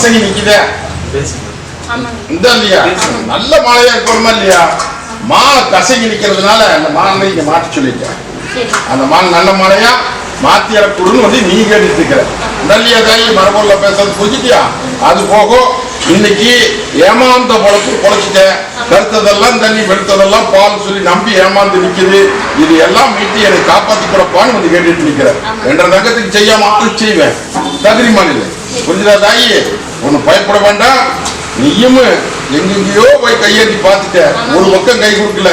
கசங்கி நிக்குதே இல்லையா? நல்ல மாலையா இருக்கணுமா இல்லையா? மாலை கசங்கி நிக்கிறதுனால அந்த மாலை இங்க மாற்றி சொல்லிட்டேன். அந்த மாலை நல்ல மாலையா? மாத்தி இறக்குடுன்னு வந்து நீ கேட்டுட்டு இருக்கிற நல்லியா தாயி? மரபொருள பேசுறது புரிஞ்சுட்டியா அது போக இன்னைக்கு ஏமாந்த பொழப்பு பொழைச்சிட்டேன். கருத்ததெல்லாம் தண்ணி வெளுத்ததெல்லாம் பால் சொல்லி நம்பி ஏமாந்து நிக்குது. இது எல்லாம் மீட்டி என்னை காப்பாத்தி கொடுப்பான்னு வந்து கேட்டுட்டு நிக்கிற என்ற நகத்துக்கு செய்யாம செய்வேன். தகுதி மாநில புரிஞ்சுதா தாயி? ஒண்ணு பயப்பட வேண்டாம். நீயும் எங்கெங்கயோ போய் கையேந்தி பார்த்துட்ட. ஒரு பக்கம் கை கொடுக்கல.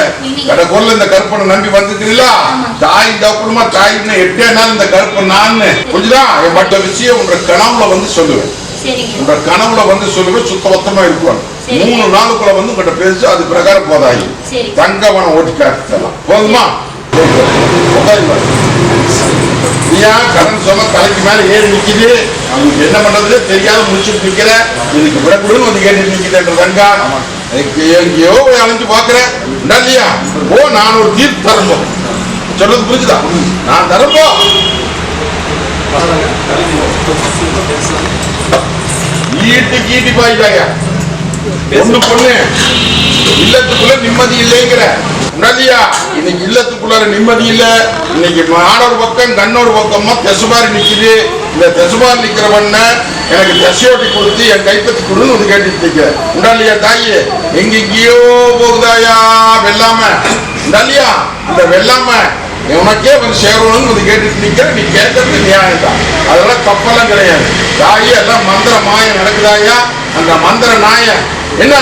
கடைக்குள்ள இந்த கருப்பனை நம்பி வந்துக்கிறீங்களா தாய் தப்புமா தாயின்னு எட்டே நாள் இந்த கருப்பன் நான் புரிஞ்சுதா? என் மற்ற விஷயம் உன்ற கனவுல வந்து சொல்லுவேன். உன்ற கனவுல வந்து சொல்லுவேன். சுத்தபத்தமா இருக்கும். மூணு நாளுக்குள்ள வந்து உங்கள்கிட்ட பேசி அது பிரகாரம் போதாயி. தங்கவனம் ஓட்டி காட்டுலாம் போதுமா? உட்காருங்க. நீயா? கடன் சொன்ன தலைக்கு மேல ஏறி நிக்குது. அவனுக்கு என்ன பண்றதுன்னு தெரியாம முடிச்சுட்டு நிக்கிற. இதுக்கு விடக்கூடாதுன்னு வந்து கேட்டு நிக்குதுன்ற தங்கா எங்கேயோ போய் அலைஞ்சு பாக்குறேன் இல்லையா? ஓ நான் ஒரு தீர்ப்பு தரப்போ சொல்றது புரிஞ்சுதா? நான் தரப்போ ஈட்டு கீட்டி பாய்ட்டாங்க ஒண்ணு பொண்ணு. இல்லத்துக்குள்ள நிம்மதி இல்லைங்கிற. உணர்ந்தியா இன்னைக்கு இல்லத்துக்குள்ள நிம்மதி இல்ல. இன்னைக்கு மாடோர் பக்கம் கண்ணோர் பக்கமா தெசுபாரி நிக்குது. இந்த தெசுபாரி நிக்கிறவண்ண எனக்கு தெசையோட்டி கொடுத்து என் கைப்பற்றி கொடுன்னு வந்து கேட்டுட்டு இருக்க. உண்டாலியா தாயி? எங்கெங்கேயோ போகுதாயா? வெள்ளாம. உண்டாலியா? இந்த வெள்ளாம உனக்கே வந்து சேரணும்னு வந்து கேட்டுட்டு நிக்கிற. நீ கேட்கறது நியாயம் தான் அதெல்லாம் தப்பெல்லாம் கிடையாது. தாயி எல்லாம் மந்திர மாயம் நடக்குதாயா? அந்த மந்திர நாயம். என்ன?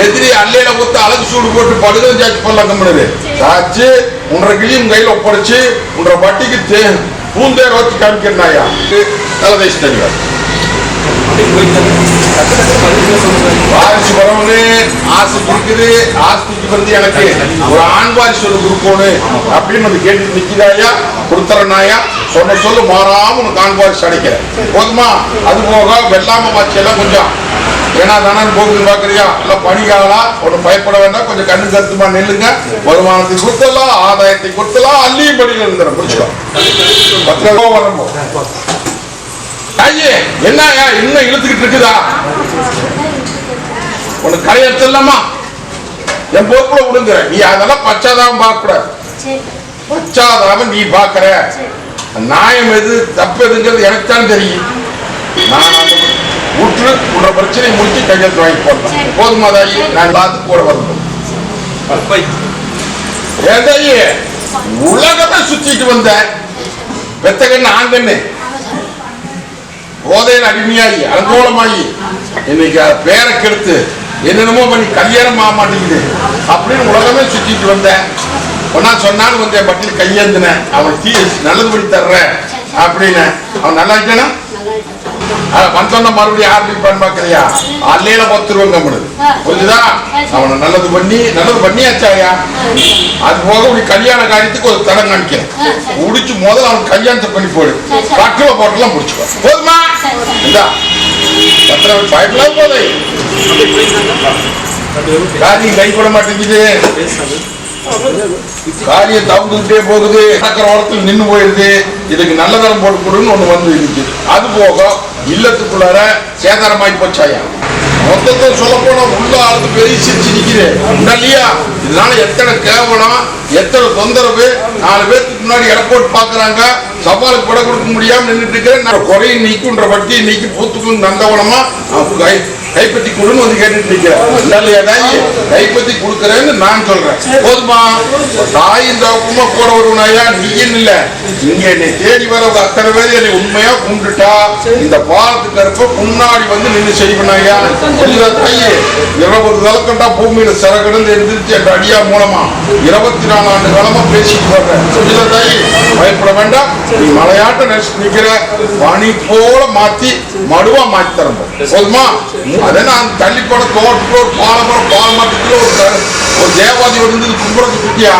எதிரி அல்லையில குத்து அழகு சூடு போட்டு படுகிறது சாச்சு பண்ணலாம் கம்பெனது சாச்சு உன்ற கிளியும் கையில ஒப்படைச்சு உன்ற வட்டிக்கு தே பூந்தேர் வச்சு காமிக்கிறாயா தலதேசி தருவார் வாரிசு வரவனு ஆசைக்கு இருக்குது ஆஸ்திக்கு வந்து எனக்கு ஒரு ஆண் வாரிசு ஒரு கொடுக்கணும் அப்படின்னு வந்து கேட்டு நிக்கிறாயா? கொடுத்துறனாயா சொன்ன சொல்லு மாறாம உனக்கு ஆண் வாரிசு அடைக்கிறேன். போதுமா? அது போக வெள்ளாம வாட்சி எல்லாம் கொஞ்சம் ஏன்னா தானே போகுது பாக்குறியா எல்லாம் பணிகாலா ஒன்றும் பயப்பட வேண்டாம். கொஞ்சம் கண்ணு கருத்துமா நெல்லுங்க. வருமானத்தை கொடுத்தலாம் ஆதாயத்தை கொடுத்தலாம் அள்ளியும் படிகள் இருந்துடும் புரிச்சுக்கோ பத்து ரூபா வரணும் ஐயே என்னயா இன்னும் இழுத்துக்கிட்டு இருக்குதா? உனக்கு கரையத்தலாமா என் பொறுப்புல விடுங்க நீ அதெல்லாம் பச்சாதாபம் பார்க்க கூடாது சரி பச்சாதாபம் நீ பார்க்கற. நியாயம் எது? தப்பு எதுங்கிறது எனக்கு தான் தெரியும். நான் விட்டு உன்ற பிரச்சனையை முடிச்சு கையெழுத்து வாங்கி போடுறேன் போதுமா தாயி? நான் பார்த்து கூட வரணும் ஏன் தாயி? உலகமே சுத்திட்டு வந்தேன் பெத்த கண்ணு ஆங்கண்ணு போதையில் அடிமையாகி அலங்கோலமாகி இன்னைக்கு பேரை கெடுத்து என்னென்னமோ பண்ணி கல்யாணம் ஆக மாட்டேங்குது. அப்படின்னு உலகமே சுத்திட்டு வந்தேன் ஒன்னா சொன்னாலும் வந்து என் பட்டியல் கையேந்தினேன் அவன் தீ நல்லது பண்ணி தர்றேன் அப்படின்னு. அவன் நல்லா இருக்கானா? வந்தோன்னா மறுபடியும் ஆரம்பிப்பான்னு பாக்குறியா அல்லையில பத்துருவாங்க நம்மளுக்கு புரிஞ்சுதா? அவனை நல்லது பண்ணி நல்லது பண்ணியாச்சாயா அது போக உனக்கு கல்யாண காரியத்துக்கு ஒரு தடம் காணிக்கிறேன் முடிச்சு முதல்ல அவன் கல்யாணத்தை பண்ணி போடு. கட்டுல போட்டெல்லாம் முடிச்சுக்கோ. போதுமா? இந்தா. பத்திர பயப்படாத போதை. காரியம் கை போட மாட்டேங்குது. காரியம் தவுந்துகிட்டே போகுது. நடக்கிற ஓரத்தில் நின்னு போயிருது. இதுக்கு நல்ல தரம் போட்டு கொடுன்னு ஒண்ணு வந்து இருக்குது அது போக இல்லத்துக்குள்ளார சேதாரமாய் போச்சாயா? மொத்தத்தை சொல்ல போனா உள்ள ஆளுக்கு பெரிய சிரிச்சு நிக்கிறேன் இல்லையா? இதனால எத்தனை கேவலம் எத்தனை தொந்தரவு நாலு பேருக்கு முன்னாடி எடை பாக்குறாங்க. சவாலுக்கு விட கொடுக்க முடியாம நின்றுட்டு இருக்கிறேன். நான் குறையை நீக்குன்ற வட்டியை நீக்கி பூத்துக்கும் நந்தவனமா கைப்பற்றி கொடுன்னு வந்து கேட்டுட்டு நிக்கிறேன். கைப்பற்றி கொடுக்கறேன்னு நான் சொல்றேன். போதுமா? தாயின் போற கூட நாயா? நீயும் இல்ல? இங்க என்னை தேடி வர ஒரு அத்தனை பேர் என்னை உண்மையா கும்பிட்டுட்டா? இந்த பாலத்துக்கு இருப்ப முன்னாடி வந்து நின்று செய்வனாயா புரியுதா தாயி இருபது விளக்கண்டா பூமியில சிறகடந்து எழுந்திருச்சு என்ற அடியா மூலமா இருபத்தி நாலு ஆண்டு காலமா பேசிட்டு வர்றேன். புரியுதா தாயி பயப்பட வேண்டாம். நீ மலையாட்ட நினைச்சு நிக்கிற. பனி போல மாத்தி மடுவா மாத்தி தரணும். போதுமா? அதை நான் தள்ளிப்பட ஒரு பாலமரம் பால் மரத்துக்குள்ள ஒரு ஒரு தேவாதி வந்து கும்புறது குட்டியா?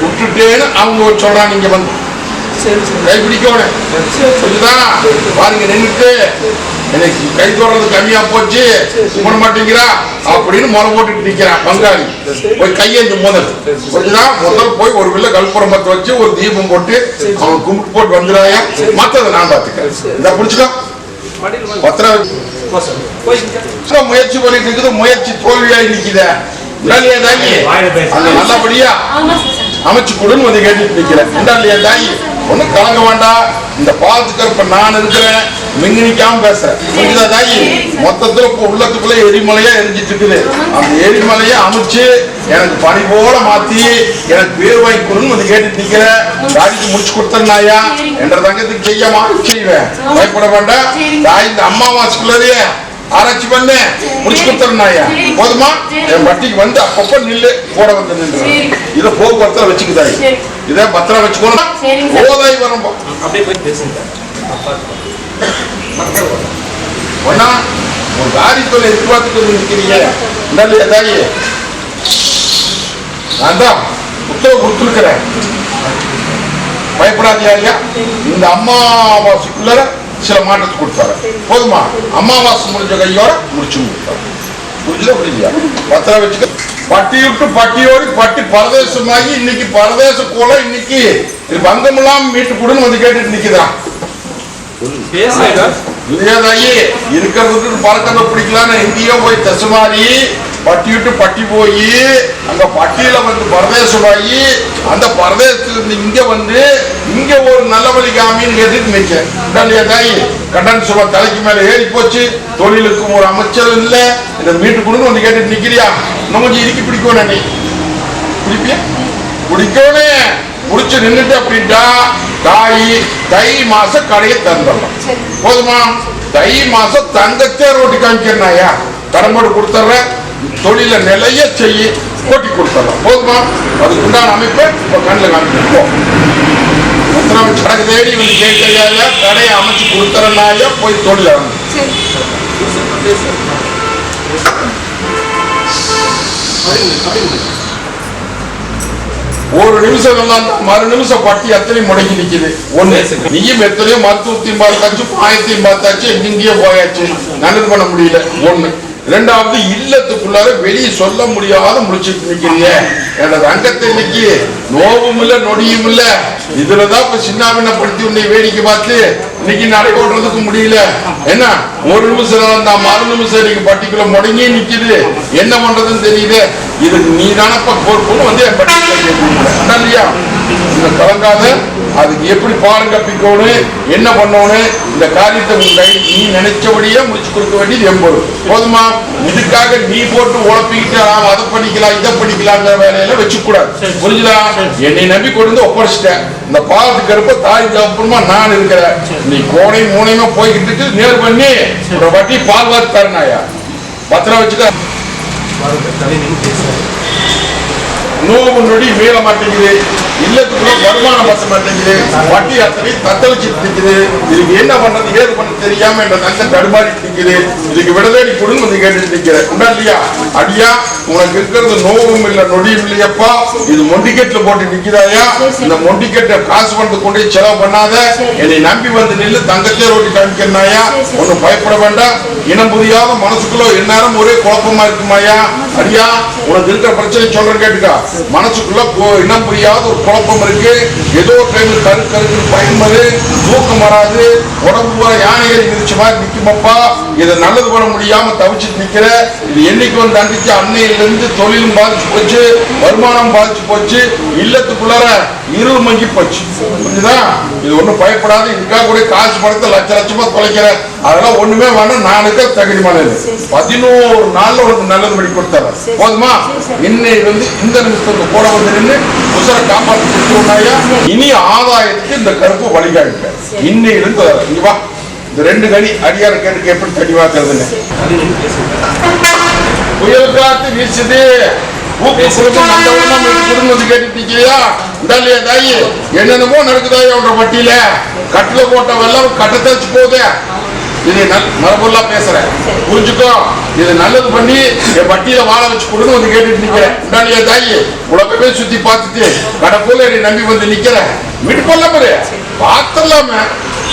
விட்டுட்டேன்னு அவங்க சொல்றாங்க இங்க வந்து. கை பிடிக்கணும் புரியுதா பாருங்க நின்னுட்டு எனக்கு கை தொடர்றது கம்மியா போச்சு கும்பிட மாட்டேங்கிறா அப்படின்னு முறை போட்டுட்டு நிக்கிறான் பங்காளி. போய் கையேந்து முதல். புரிஞ்சுதா? முதல் போய் ஒரு வில்ல கல்புரம் பத்த வச்சு ஒரு தீபம் போட்டு அவன் கும்பிட்டு போட்டு வந்துடாயா மத்ததை நான் பார்த்துக்கிறேன். இந்த புடிச்சுக்கோ மடியில் வாங்க. பத்திரம் போ சார். போய்க்கிங்க. சும்மா முயற்சி பண்ணிட்டு இருக்குது முயற்சி தோல்வியாகி நிக்குதே. உடனே தாங்கி நல்லபடியா அமைச்சு கொடுன்னு வந்து கேட்டுட்டு நிக்கிறேன். உண்டாலியா தாங்கி ஒண்ணும் கலங்க வேண்டாம் இந்த பாலத்துக்கு இப்ப நான் இருக்கிறேன் மிங்கினிக்காம பேசுறேன் புரியுதா தாயி? மொத்தத்துல இப்ப உள்ளத்துக்குள்ள எரிமலையா எரிஞ்சிட்டு இருக்குது. அந்த எரிமலையை அமைச்சு எனக்கு பணி போல மாத்தி எனக்கு பேர் வாங்கி கொடுன்னு வந்து கேட்டுட்டு நிக்கிறேன் தாய்க்கு முடிச்சு கொடுத்தனாயா என்ற தங்கத்துக்கு செய்யமா செய்வேன். பயப்பட வேண்டாம். தாய் இந்த அம்மாவாசைக்குள்ளதே ஆராய்ச்சி பண்ணு. முடிச்சு கொடுத்துருந்தாயா போதுமா? என் வட்டிக்கு வந்து அப்பப்ப நில்லு. போட வந்து நின்று. இதை போக்குவரத்துல வச்சுக்குதாய். இதை பத்திரம் வச்சுக்கணும். போதாய் வரம்போ. அப்படியே போய் பேசுங்க. ஒன்னா ஒரு காரியத்துல எதிர்பார்த்துட்டு வந்து நிக்கிறீங்க. இல்லையா தாயி நான் தான் உத்தரவு கொடுத்துருக்கிறேன். பயப்படாதியா இந்த அம்மாவாசைக்குள்ள சில மாற்றத்தை கொடுத்தாரு போதுமா? அமாவாசை முடிஞ்ச கையோட முடிச்சு புரியலையா? பத்திரம் வச்சுக்க. பட்டி விட்டு பட்டியோடு பட்டி பரதேசமாகி இன்னைக்கு பரதேச கோலம் இன்னைக்கு பங்கமெல்லாம் மீட்டு கொடுன்னு வந்து கேட்டுட்டு. இல்லையாதாயி இருக்கிறதுக்கு பறக்கிறத பிடிக்கலான்னு எங்கேயோ போய் தசுமாறி பட்டி விட்டு பட்டி போய் அங்க பட்டியில வந்து பரதேசமாகி அந்த பரதேசத்துல இருந்து இங்க வந்து இங்க ஒரு நல்ல வழி காமின்னு கேட்டுட்டு இல்லையா தாயி? கடன் சும்மா தலைக்கு மேல ஏறி போச்சு. தொழிலுக்கும் ஒரு அமைச்சர் இல்ல. இந்த மீட்டு கொடுன்னு வந்து கேட்டுட்டு நிக்கிறியா? இன்னும் கொஞ்சம் இறுக்கி பிடிக்கும் நீ. பிடிப்பியா? பிடிக்கணும் பிடிச்சு நின்னுட்டு அப்படின்ட்டா தாய் தை மாச கடையை தந்துடலாம் போதுமா? தை மாசம் தங்கத்தே ரோட்டி காமிக்கிறனாயா கடம்போடு கொடுத்துட்றேன். தொழில நிலைய செய்யி போட்டி கொடுத்துட்றேன் போதுமா? அதுக்கு உண்டான அமைப்பை இப்போ கண்ணில் உத்தரவு சடங்கு தேடி வந்து கேட்கறியா கடையை அமைச்சு கொடுத்துறனாயா போய் தொழில். ஒரு நிமிஷம் நல்லா மறு நிமிஷம் பட்டி அத்தனை முடங்கி நிக்குது. ஒண்ணு நீயும் எத்தனையோ மருத்துவத்தையும் பார்த்தாச்சு பாயத்தையும் பார்த்தாச்சு எங்கெங்கேயோ போயாச்சு. நல்லது பண்ண முடியல. ஒண்ணு ரெண்டாவது இல்லத்துக்குள்ளார வெளியே சொல்ல முடியாத முடிச்சுட்டு நிக்கிறீங்க எனது அங்கத்தை இன்னைக்கு நோவும் இல்ல நொடியும் இல்ல. இதுலதான் இப்ப சின்னாவினப்படுத்தி உன்னை வேடிக்கை பார்த்து இன்னைக்கு நடை ஓடுறதுக்கு முடியல. என்ன? ஒரு நிமிஷம் இருந்தா மறு நிமிஷம் இன்னைக்கு பட்டிக்குள்ள முடங்கி நிக்குது. என்ன பண்றதுன்னு தெரியல. இதுக்கு நீ தானப்ப பொறுப்புன்னு வந்து என் பட்டி இல்லையா? இந்த கலங்காத அதுக்கு எப்படி பாடம் கற்பிக்கணும் என்ன பண்ணணும் இந்த காரியத்தை கை நீ நினைச்சபடியே முடிச்சு கொடுக்க வேண்டியது எம்பது போதுமா? இதுக்காக நீ போட்டு உழப்பிக்கிட்டு நாம் அதை பண்ணிக்கலாம் இதை பண்ணிக்கலாங்கிற வேலையில வச்சுக்கூடாது. புரிஞ்சுதா? என்னை நம்பி கொண்டு வந்து ஒப்படைச்சிட்டேன். இந்த பாலத்துக்கு இருப்ப தாய் அப்புறமா நான் இருக்கிறேன். நீ கோணையும் மூணையுமா போய்கிட்டு நேர் பண்ணி ஒரு வட்டி பால் வாத்து தரனாயா பத்திரம் வச்சுக்க. நோவு நொடி மீள மாட்டேங்குது. இல்லத்துக்குள்ள வருமானம் பத்த மாட்டேங்குது. வட்டி அத்தனை தத்தளிச்சுட்டு நிற்குது இதுக்கு என்ன பண்றது ஏது பண்ண தெரியாம என்ற தங்க தடுமாறிட்டு நிற்குது இதுக்கு விடுதலை கொடுங்க வந்து கேட்டுட்டு நிக்கிறேன் உண்டா இல்லையா? அடியா உனக்கு இருக்கிறது நோவும் இல்ல நொடியும் இல்லையப்பா. இது மொண்டிக்கெட்ல போட்டு நிக்கிறாயா? இந்த மொண்டிக்கெட்டை காசு பணத்தை கொண்டு போய் செலவு பண்ணாத. என்னை நம்பி வந்து நில்லு தங்கத்தே ரோட்டி காமிக்கிறாயா ஒன்னும் பயப்பட வேண்டாம். இனம் புரியாத மனசுக்குள்ள எந்நேரம் ஒரே குழப்பமா இருக்குமாயா? அடியா உனக்கு இருக்கிற பிரச்சனை சொல்றேன் கேட்டுக்கா. மனசுக்குள்ள இனம் புரியாத ஒரு குழப்பம் இருக்கு. ஏதோ டைம்ல கரு கருக்கு பயன்பது தூக்கம் வராது உடம்பு வர யானைகள் மிதிச்ச மாதிரி நிற்குமப்பா இதை நல்லது பண்ண முடியாம தவிச்சிட்டு நிக்கிற. இது என்னைக்கு வந்து அண்டிச்சு அன்னையிலிருந்து தொழிலும் பாதிச்சு போச்சு வருமானம் பாதிச்சு போச்சு இல்லத்துக்குள்ளார இருள் மங்கி போச்சு. புரிஞ்சுதா? இது ஒண்ணும் பயப்படாது இதுக்காக கூட காசு பணத்தை லட்ச லட்சமா தொலைக்கிற. அதெல்லாம் ஒண்ணுமே வேண்டாம் நானுக்கு தகுதிமானது பதினோரு நாள்ல உனக்கு நல்லது பண்ணி கொடுத்தாரு இன்னைக்கு வந்து இந்த நிமிஷத்துக்கு கூட வந்து நின்று உசரை காப்பாற்றி கொடுத்துருந்தாயா இனி ஆதாயத்துக்கு இந்த கருப்பு வழிகாட்டு இன்னையிலிருந்து இங்க வா. இந்த ரெண்டு கனி அடியார கேட்டுக்கு எப்படி நின்னு பேசுங்க. புயல் காத்து வீசுது. என்னென்னமோ நடக்குதாயா உன்ற வட்டியில கட்டில போட்ட வெள்ளம் கட்ட தச்சு போகுது. இது நல் பேசுறேன். புரிஞ்சுக்கோ? இது நல்லது பண்ணி என் வட்டியில வாழ வச்சு கொடுன்னு வந்து கேட்டுட்டு நிக்கிறேன். உண்டானியா தாயி உலகமே சுத்தி பார்த்துட்டு கடை போல என்னை நம்பி வந்து நிக்கிறேன். வீட்டு போல பாரு. பார்த்துடலாமே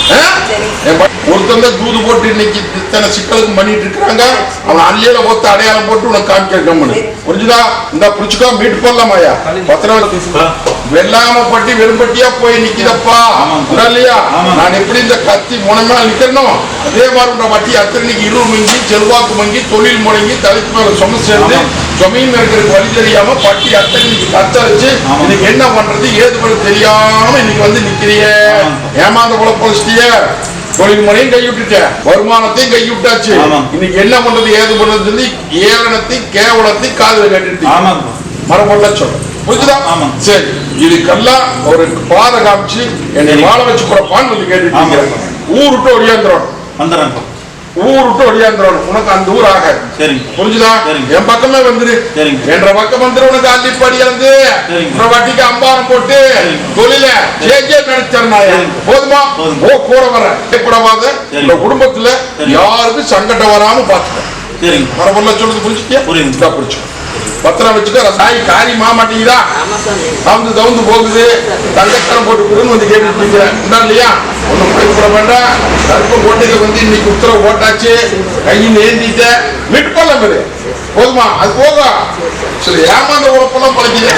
தான் தூது போட்டு இன்னைக்கு இத்தனை சிக்கலுக்கு பண்ணிட்டு இருக்காங்க அவன் அல்லையில ஒத்த அடையாளம் போட்டு உனக்கு காமிக்க கம்மனு புரிஞ்சுதா? இந்த புடிச்சுக்கோ மீட்டு போடலாமாயா பத்திரம் வெள்ளாம பட்டி வெறும்பட்டியா போய் நிக்குதப்பா. உண்டா இல்லையா நான் எப்படி இந்த கத்தி முனைமே நிக்கணும்? அதே மாதிரி வட்டி அத்தனைக்கு இருள் மங்கி செல்வாக்கு மங்கி தொழில் முடங்கி தலைக்கு மேல சொம சேர்ந்து இருக்கிறதுக்கு வழி தெரியாம பட்டி அத்தனைக்கு கத்த வச்சு இன்னைக்கு என்ன பண்றது ஏது பண்ண தெரியாம இன்னைக்கு வந்து நிக்கிறிய ஏமாந்த பொழிச்சிட்டிய தொழில் முறையும் கைவிட்டுட்ட. வருமானத்தையும் கைவிட்டாச்சு. இன்னைக்கு என்ன பண்றது ஏது பண்றது சொல்லி ஏளனத்தையும் கேவலத்தையும் காதுல கேட்டுட்டு. மரமல்ல சொல்றேன் புரிஞ்சுதா. சரி. இதுக்கெல்லாம் ஒரு பாதை காமிச்சு என்னை வாழ வச்சு கொடுப்பான்னு வந்து கேட்டுட்டு ஆமாம். ஊர் விட்டு ஒடியாந்துரும் வந்துடுறேன். ஊர் விட்டு ஒடியாந்துரும் உனக்கு அந்த ஊர் ஆகாது சரிங்க புரிஞ்சுதா. என் பக்கமே வந்துரு. என்ற பக்கம் வந்துரு உனக்கு அள்ளிப்படி. அப்புறம் வட்டிக்கு அம்பாரம் போட்டு. தொழில ஜேஜே நடத்திறனாய சரிங்க. போதுமா. ஓ கூட வர சரிங்க. இந்த குடும்பத்துல. யாருக்கும் சங்கடம் வராம பாத்துக்க மரபல்ல சொல்றது புரிஞ்சுக்கியா புரியுது. புரிச்சு பத்திரம் வச்சுக்க சாய் காரியமா மாட்டேங்குதா தவுந்து தவுந்து போகுது. தங்கத்தரம் போட்டு கொடுன்னு வந்து கேட்டுட்டு உண்டா இல்லையா? ஒண்ணும் பயப்பட வேண்டாம். கருப்பு கோட்டையில வந்து இன்னைக்கு உத்தரவு ஓட்டாச்சு கையில் ஏந்திட்ட. விட்டு போல பேரு. போதுமா? அது போக சரி ஏமாந்த உழப்பெல்லாம் பழக்கிது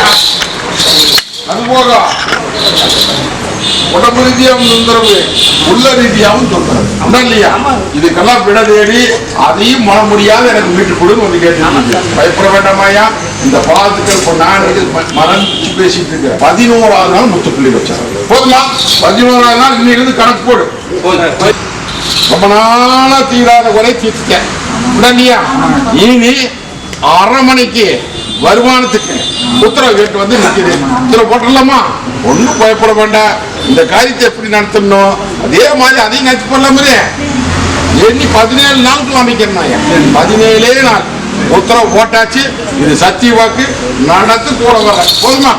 அது போக உடம்பு ரீதியாகவும் தொந்தரவு உள்ள ரீதியாகவும் தொந்தரவு. உண்டா இல்லையா? இதுக்கெல்லாம் விட தேடி அதையும் மன முடியாத எனக்கு மீட்டு கொடுன்னு வந்து கேட்டு பயப்பட வேண்டாமாயா இந்த பாதத்துக்கள் இப்போ நான் மறந்து பேசிட்டு இருக்கேன். பதினோராவது நாள் முத்துப்புள்ளி வச்சாங்க போதுமா? பதினோராவது நாள் இன்னிலிருந்து கணக்கு போடு. ரொம்ப நாளா தீராத குறை தீர்த்துட்டேன். உண்டா இல்லையா? இனி அரை மணிக்கு வருமானத்துக்கு உத்தரவு கேட்டு வந்து நிற்கிது உத்தரவு போட்டுடலாமா? ஒன்றும் பயப்பட வேண்டாம். இந்த காரியத்தை எப்படி நடத்தணும்? அதே மாதிரி அதையும் கட்சி பண்ணலாமே எண்ணி பதினேழு நாளுக்கு அமைக்கிறேன் பதினேழே நாள். உத்தரவு போட்டாச்சு. இது சத்திய வாக்கு. நடத்து கூட வர. போதுமா?